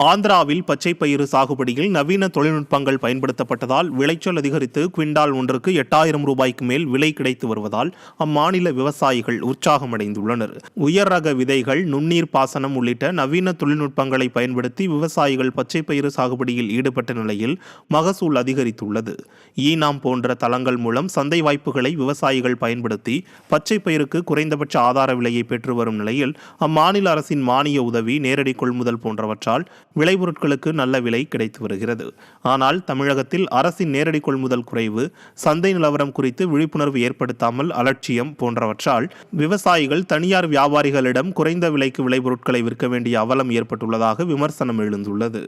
ஆந்திராவில் பச்சை பயிறு சாகுபடியில் நவீன தொழில்நுட்பங்கள் பயன்படுத்தப்பட்டதால் விளைச்சல் அதிகரித்து குவிண்டால் ஒன்றுக்கு எட்டாயிரம் ரூபாய்க்கு மேல் விலை கிடைத்து வருவதால் அம்மாநில விவசாயிகள் உற்சாகமடைந்துள்ளனர். உயர் ரக விதைகள் நுண்ணீர் பாசனம் உள்ளிட்ட நவீன தொழில்நுட்பங்களை பயன்படுத்தி விவசாயிகள் பச்சை பயிறு சாகுபடியில் ஈடுபட்ட நிலையில் மகசூல் அதிகரித்துள்ளது. ஈனாம் போன்ற தளங்கள் மூலம் சந்தை வாய்ப்புகளை விவசாயிகள் பயன்படுத்தி பச்சை பயிருக்கு குறைந்தபட்ச ஆதார விலையை பெற்று வரும் நிலையில் அம்மாநில அரசின் மானிய உதவி நேரடி கொள்முதல் போன்றவற்றால் விளைபொருட்களுக்கு நல்ல விலை கிடைத்து வருகிறது. ஆனால் தமிழகத்தில் அரசின் நேரடி கொள்முதல் குறைவு சந்தை நிலவரம் குறித்து விழிப்புணர்வு ஏற்படுத்தாமல் அலட்சியம் போன்றவற்றால் விவசாயிகள் தனியார் வியாபாரிகளிடம் குறைந்த விலைக்கு விளைபொருட்களை விற்க வேண்டிய அவலம் ஏற்பட்டுள்ளதாக விமர்சனம் எழுந்துள்ளது.